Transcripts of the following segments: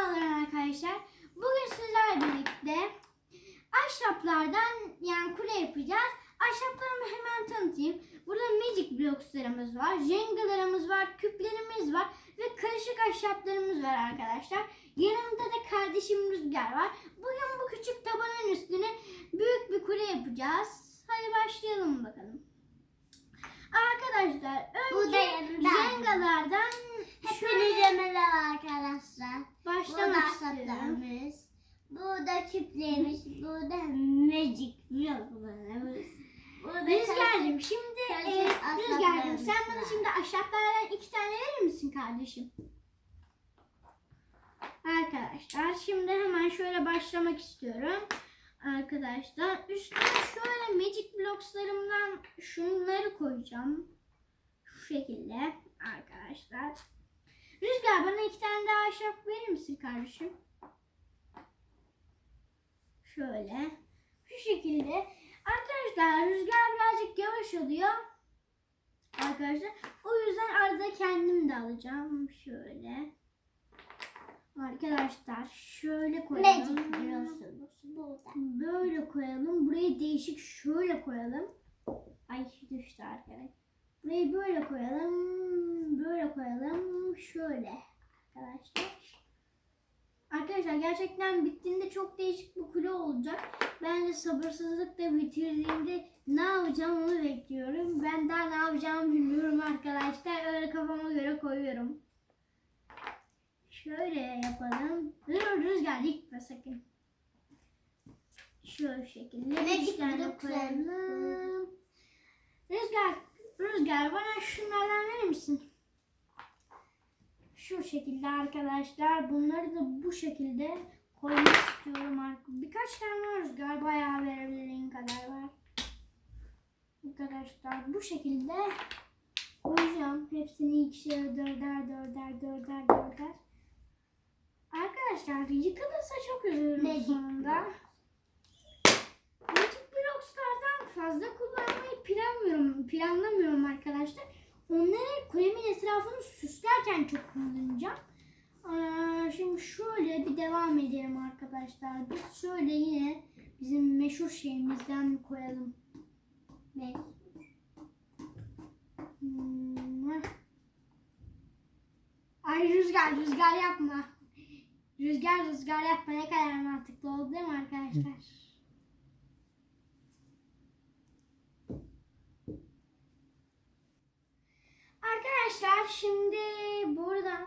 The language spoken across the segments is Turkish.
Merhabalar arkadaşlar. Bugün sizlerle birlikte ahşaplardan yani kule yapacağız. Ahşaplarımı hemen tanıtayım. Burada magic blockslarımız var, jengalarımız var, küplerimiz var ve karışık ahşaplarımız var arkadaşlar. Yanımda da kardeşim Rüzgar var. Bugün bu küçük tabanın üstüne büyük bir kule yapacağız. Hadi başlayalım bakalım. Arkadaşlar önce jengalardan şöyle Hepinize merhaba başlamak istiyorum. ahşaplarımız. Bu da küplerimiz. Bu da magic da Rüzgar'cığım şimdi e, Rüzgar'cığım sen bana şimdi ahşaplardan iki tane verir misin kardeşim? Arkadaşlar şimdi hemen şöyle başlamak istiyorum. Arkadaşlar üstüne şöyle magic blockslarımdan şunları koyacağım. Şu şekilde arkadaşlar. Rüzgar bana iki tane daha ahşap verir misin kardeşim? Şöyle. Şu şekilde. Arkadaşlar rüzgar birazcık yavaş oluyor. Arkadaşlar o yüzden arada kendim de alacağım. Şöyle. Arkadaşlar şöyle koyalım. Böyle koyalım. Burayı değişik şöyle koyalım. Ay düştü arkadaşlar. Burayı böyle koyalım. Böyle koyalım. Şöyle. Arkadaşlar. Arkadaşlar gerçekten bittiğinde çok değişik bir kule olacak. Ben de sabırsızlıkla bitirdiğimde ne yapacağım onu bekliyorum. Ben daha ne yapacağımı bilmiyorum arkadaşlar. Öyle kafama göre koyuyorum. Şöyle yapalım. Dur rüzgar gitme sakın. Şöyle şekilde block koyalım. Rüzgar, Rüzgar bana şunlardan verir misin? Şu şekilde arkadaşlar. Bunları da bu şekilde koymak istiyorum. Birkaç tane var Rüzgar. Bayağı verebildiğin kadar var. Arkadaşlar bu şekilde koyacağım. Hepsini ikişer, dörder, dörder, dörder, dörder. Arkadaşlar yıkılırsa çok üzülürüm sonunda. Magic Blocks'lardan fazla kullanmayı planlamıyorum, planlamıyorum arkadaşlar. Onları kulemin etrafını süslerken çok kullanacağım. Aa, şimdi şöyle bir devam edelim arkadaşlar. Biz şöyle yine bizim meşhur şeyimizden koyalım. Ne? Hmm. Ay rüzgar rüzgar yapma. Rüzgar rüzgar yapma ne kadar mantıklı oldu değil mi arkadaşlar? Arkadaşlar şimdi buradan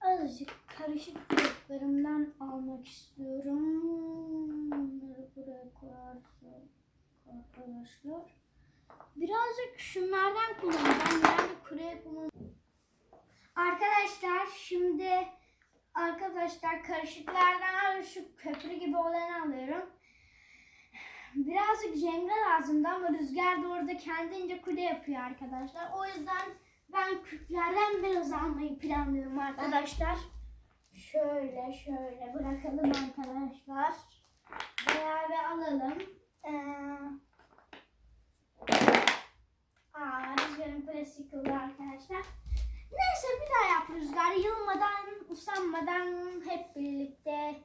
azıcık karışık bloklarımdan almak istiyorum. Bunları buraya koyarsak arkadaşlar. Birazcık şunlardan kullanacağım. Yani kure yapımı. Arkadaşlar şimdi arkadaşlar karışıklardan şu köprü gibi olanı alıyorum. Birazcık jenga lazımdı ama rüzgar da orada kendince kule yapıyor arkadaşlar. O yüzden ben küplerden biraz almayı planlıyorum arkadaşlar. Şöyle şöyle bırakalım arkadaşlar. Bir alalım. Ee, Aa, rüzgarın parası yıkıldı arkadaşlar. Neyse bir daha yap rüzgar. Yılmadan, usanmadan hep birlikte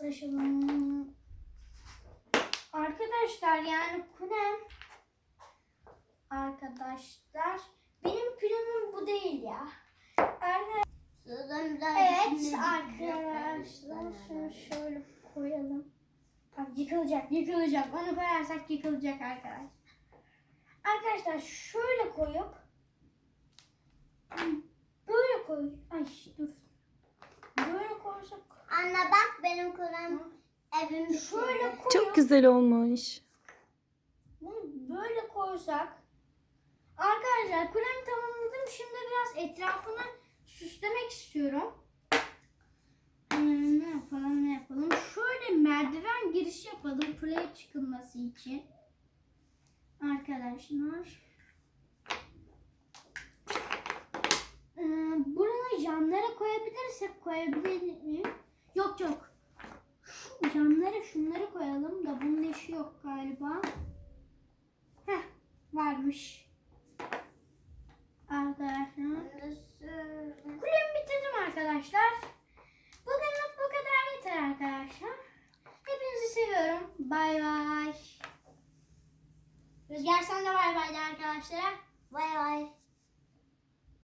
uğraşalım. Arkadaşlar yani kulem arkadaşlar planım bu değil ya. Evet arkadaşlar şunu şöyle koyalım. Bak yıkılacak yıkılacak onu koyarsak yıkılacak arkadaşlar. Arkadaşlar şöyle koyup böyle koy. Ay dur. Böyle koysak Anne bak benim kulağım evim şöyle koyup Çok güzel olmuş. bunu böyle koysak arkadaşlar kulemi tamamladım. Şimdi biraz etrafını süslemek istiyorum. Hmm, ne yapalım ne yapalım. Şöyle merdiven giriş yapalım kuleye çıkılması için. Arkadaşlar. Ee, bunu yanlara koyabilirsek koyabilir miyim? Yok yok. Şu yanlara şunları koyalım da bunun işi yok galiba. Heh varmış. Arkadaşlar. Nasıl? Kulemi bitirdim arkadaşlar. Öpüyorum. Bay bay. Rüzgar sen de bay bay de arkadaşlara. Bay bay.